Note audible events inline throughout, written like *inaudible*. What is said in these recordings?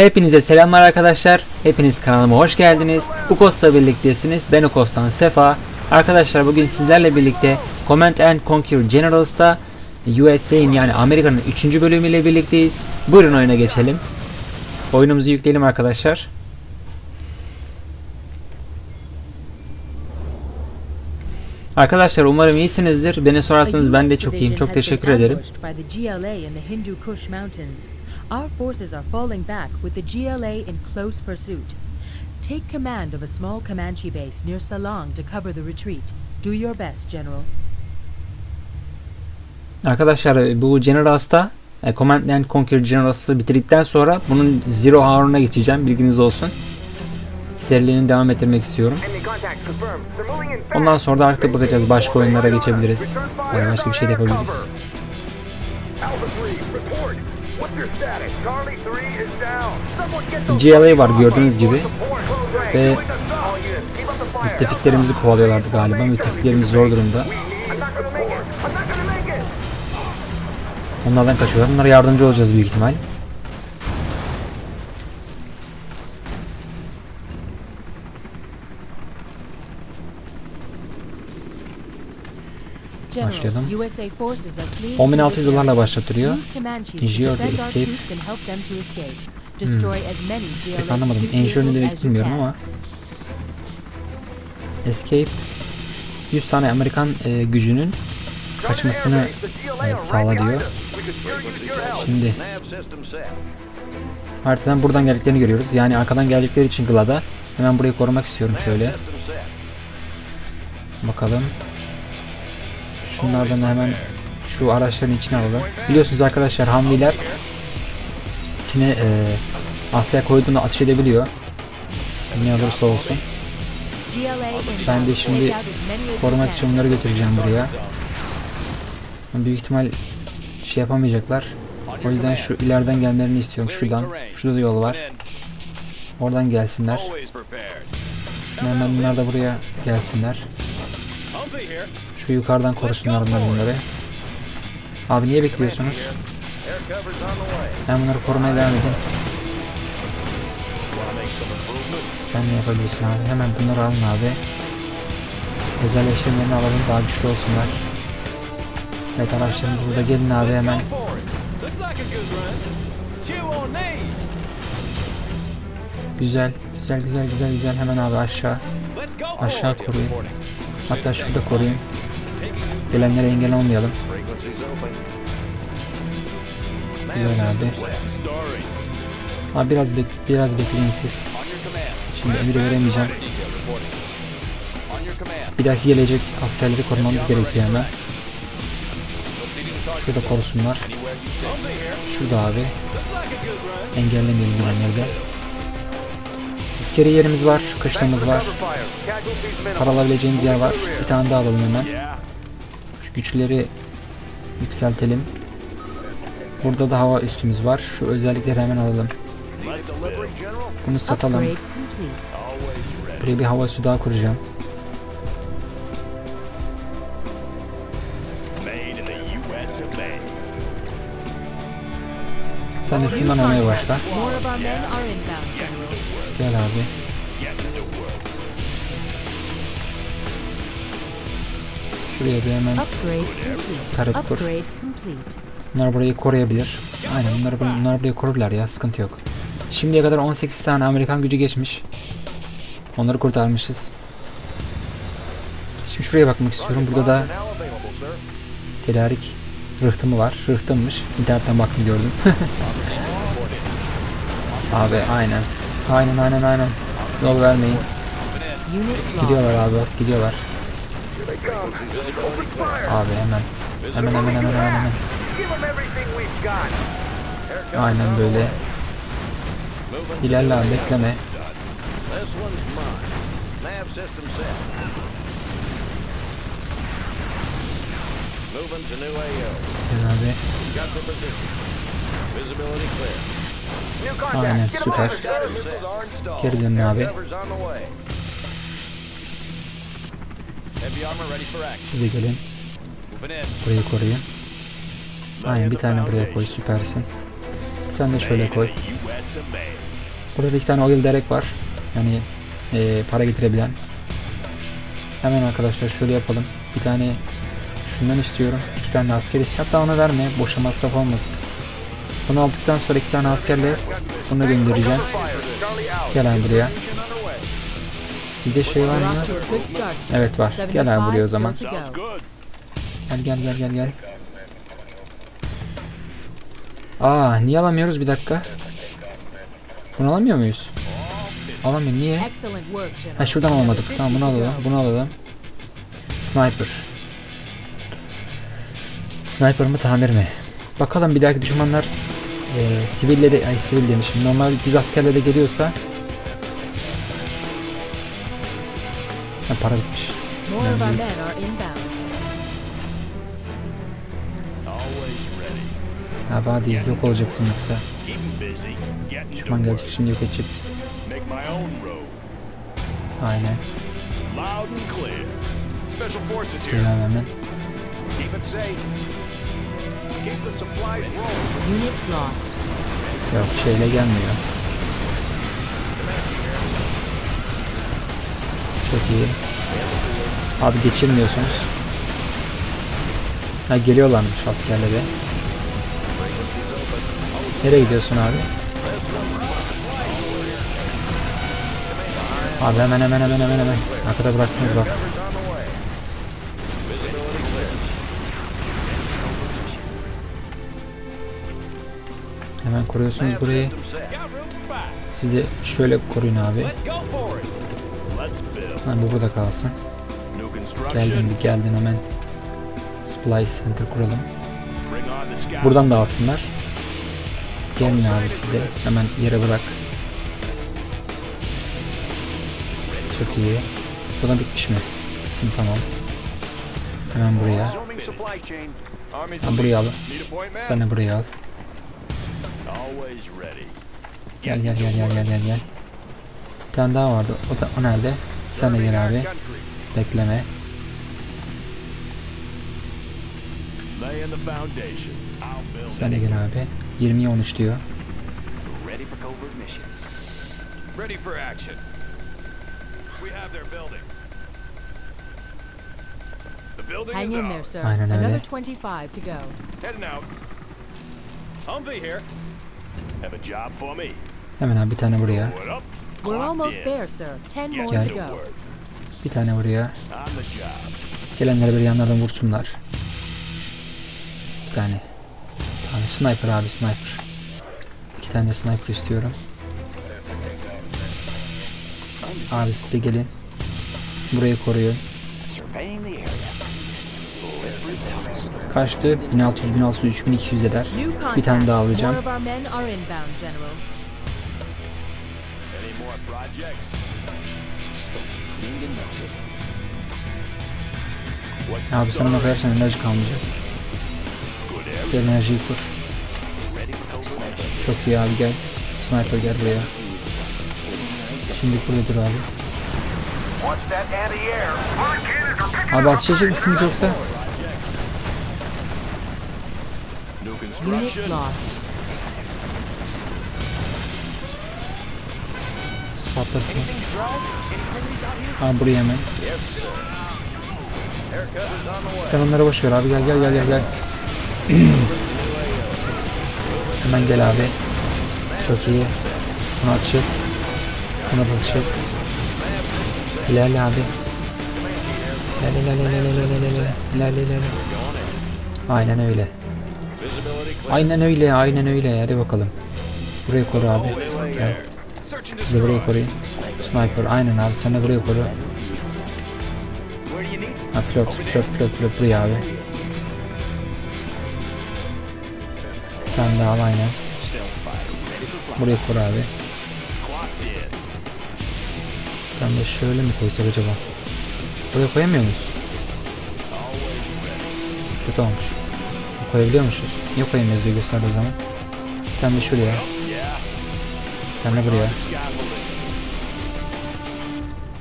Hepinize selamlar arkadaşlar. Hepiniz kanalıma hoş geldiniz. Ukos'la birliktesiniz. Ben Ukos'tan Sefa. Arkadaşlar bugün sizlerle birlikte Command and Conquer Generals'ta USA'in yani Amerika'nın 3. bölümüyle birlikteyiz. Buyurun oyuna geçelim. Oyunumuzu yükleyelim arkadaşlar. Arkadaşlar umarım iyisinizdir. Beni sorarsanız ben de çok iyiyim. Çok teşekkür ederim. Our forces are falling back with the GLA in close pursuit. Take command of a small Comanche base near Salong to cover the retreat. Do your best, General. Arkadaşlar bu Generals'ta e, Command and Conquer Generals'ı bitirdikten sonra bunun Zero Hour'una geçeceğim. Bilginiz olsun. Serilerini devam ettirmek istiyorum. Ondan sonra da artık bakacağız. Başka oyunlara geçebiliriz. Yani başka bir şey yapabiliriz. GLA var gördüğünüz gibi. Ve müttefiklerimizi kovalıyorlardı galiba. Müttefiklerimiz zor durumda. Onlardan kaçıyorlar. Onlara yardımcı olacağız büyük ihtimal. Başlayalım. General, USA forces are fleeing 10.600 from this dolarla area. başlatılıyor. Use Comanches to Ensure the defend our escape. troops and help them to escape. Destroy as many GLA Pek anlamadım. Ensure ne demek bilmiyorum ama. Escape 100 tane Amerikan e, gücünün kaçmasını e, sağla diyor. Şimdi haritadan buradan geldiklerini görüyoruz. Yani arkadan geldikleri için Glad'a hemen burayı korumak istiyorum şöyle. Bakalım. Şunlardan da hemen şu araçların içine alalım. Biliyorsunuz arkadaşlar Humvee'ler içine e, asker koyduğunda ateş edebiliyor. Ne olursa olsun. Ben de şimdi Korumak için onları götüreceğim buraya. Büyük ihtimal şey yapamayacaklar. O yüzden şu ileriden gelmelerini istiyorum. Şuradan. Şurada da yol var. Oradan gelsinler. Şimdi hemen bunlar da buraya gelsinler. Şu yukarıdan korusunlar bunlar bunları. Abi niye bekliyorsunuz? Ben bunları korumaya devam edin. Sen ne yapabilirsin abi? Hemen bunları alın abi. Özel eşlemlerini alalım daha güçlü olsunlar. Evet araçlarımız burada gelin abi hemen. Güzel, güzel, güzel, güzel, güzel. Hemen abi aşağı. Aşağı koruyun. Hatta şurada koruyun. Gelenlere engel olmayalım. Güzel abi. Abi biraz bek biraz bekleyin siz. Şimdi emir veremeyeceğim. Bir dahaki gelecek askerleri korumamız gerekiyor hemen. Şurada korusunlar. Şurada abi. Engellemeyelim gelenleri de. Askeri yerimiz var, kışlamız var. Paralabileceğimiz yer var. Bir tane daha alalım hemen. Şu güçleri yükseltelim. Burada da hava üstümüz var. Şu özellikleri hemen alalım. Bunu satalım. Buraya bir hava üssü daha kuracağım. Sen de şundan almaya başla. Gel abi. Şuraya bir hemen taret kur. Bunlar burayı koruyabilir. Aynen bunlar, bunlar burayı korurlar ya sıkıntı yok. Şimdiye kadar 18 tane Amerikan gücü geçmiş. Onları kurtarmışız. Şimdi şuraya bakmak istiyorum. Burada da tedarik rıhtımı var. Rıhtımmış. İnternetten baktım gördüm. *laughs* abi aynen. Aynen aynen aynen. Yol vermeyin. Gidiyorlar abi bak gidiyorlar. Abi hemen. Hemen hemen hemen hemen hemen. Aynen böyle. İlerle abi bekleme. Gel abi. Aynen süper. Geri dönün abi. Siz de gelin. Burayı koruyun. Aynen bir tane buraya koy süpersin. Bir tane de şöyle koy. Burada da iki tane oil derek var. Yani e, para getirebilen. Hemen arkadaşlar şöyle yapalım. Bir tane şundan istiyorum. iki tane de asker istiyorum. Hatta ona verme. Boşa masraf olmasın. Bunu aldıktan sonra iki tane askerle bunu göndereceğim. Gel abi buraya. Sizde şey var mı? Evet var. Gel abi buraya o 75 zaman. Gel gel gel gel gel. Aa niye alamıyoruz bir dakika? Bunu alamıyor muyuz? Alamıyor niye? Ha şuradan alamadık. Tamam bunu alalım. Bunu alalım. Sniper. Sniper mı tamir mi? Bakalım bir dahaki düşmanlar e, siville de ay sivil demişim. Normal düz askerle de geliyorsa ha, para bitmiş. Ready. Abi hadi yok olacaksın yoksa. Düşman gelecek şimdi yok edecek bizi. Aynen. Loud and clear. Special forces here. Keep it safe. Yok şeyle gelmiyor. Çok iyi. Abi geçirmiyorsunuz. Ha geliyorlarmış askerleri. Nereye gidiyorsun abi? Abi hemen hemen hemen hemen hemen. Arkada bıraktınız bak. Hemen koruyorsunuz burayı. Got room back. Siz de şöyle koruyun abi. Ha, bu burada kalsın. Geldin bir geldin hemen. Splice Center kuralım. Buradan da alsınlar. Gelin abi siz de hemen yere bırak. Çok iyi. Buradan bitmiş mi? Bitsin tamam. Hemen buraya. Supply Ha, buraya alın. Need a point man? Sen de buraya al. Always ready. Gel gel gel gel gel gel gel. Bir tane daha vardı. O da o nerede? Sen de gel abi. Bekleme. Laying the foundation. I'll build Sen de it. gel abi. 20'ye 13 diyor. Ready for action. We have their building. The building Hang is in there, sir. Aynen öyle. Another 25 to go. Heading out. Humvee here. Hemen abi bir tane buraya. We're almost there, sir. Ten more to to go. Bir tane buraya. Gelenleri böyle yanlardan vursunlar. Bir tane. Bir tane sniper abi sniper. İki tane de sniper istiyorum. Abi siz de gelin. Burayı koruyun. Kaçtı? 1600, 1600, 3200 eder. Bir tane daha alacağım. Abi story? koyarsan enerji kalmayacak. Gel enerjiyi kur. Çok iyi abi gel. Sniper gel buraya. Şimdi burada dur abi. Abi ateş edecek misiniz yoksa? Unit lost. Spotlar Ha buraya hemen. Sen onlara boş ver abi gel gel gel gel gel. *clears throat* hemen gel abi. Çok iyi. Bunu atış et. Buna da atış et. Abi. İlerle ilerle ilerle ilerle ilerle ilerle ilerle. Aynen öyle. Visibility clear. Aynen öyle aynen öyle hadi bakalım. Burayı koru abi. Gel. Siz de destroy. koruyun. Sniper aynen abi sen de burayı koru. Ha pilot pilot pilot pilot buraya abi. Bir tane al aynen. Burayı koru abi. Tane de şöyle mi koysak acaba? Buraya koyamıyor muyuz? Kötü olmuş. Koyabiliyormuşuz. Niye koyamıyoruz diye gösterdi o zaman. Bir tane de şuraya. Yeah. Bir tane de buraya. Scaffolding.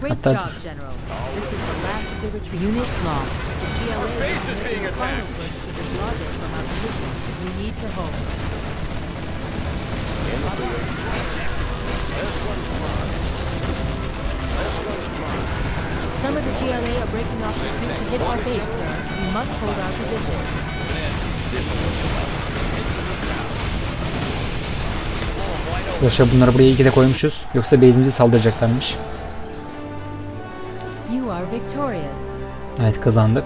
Great Hatta- job, General. This is the last of the retreat. Unit lost. The GLA base is being the final attacked. push to dislodge us from our position. We need to hold. Some of the GLA are breaking off pursuit to hit our base, sir. We must hold our position. Yaşa bunları buraya iyi ki de koymuşuz. Yoksa base'imizi saldıracaklarmış. Evet kazandık.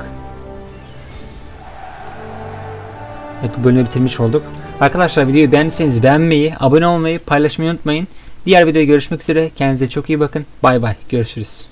Evet bu bölümü bitirmiş olduk. Arkadaşlar videoyu beğendiyseniz beğenmeyi, abone olmayı, paylaşmayı unutmayın. Diğer videoda görüşmek üzere. Kendinize çok iyi bakın. Bay bay. Görüşürüz.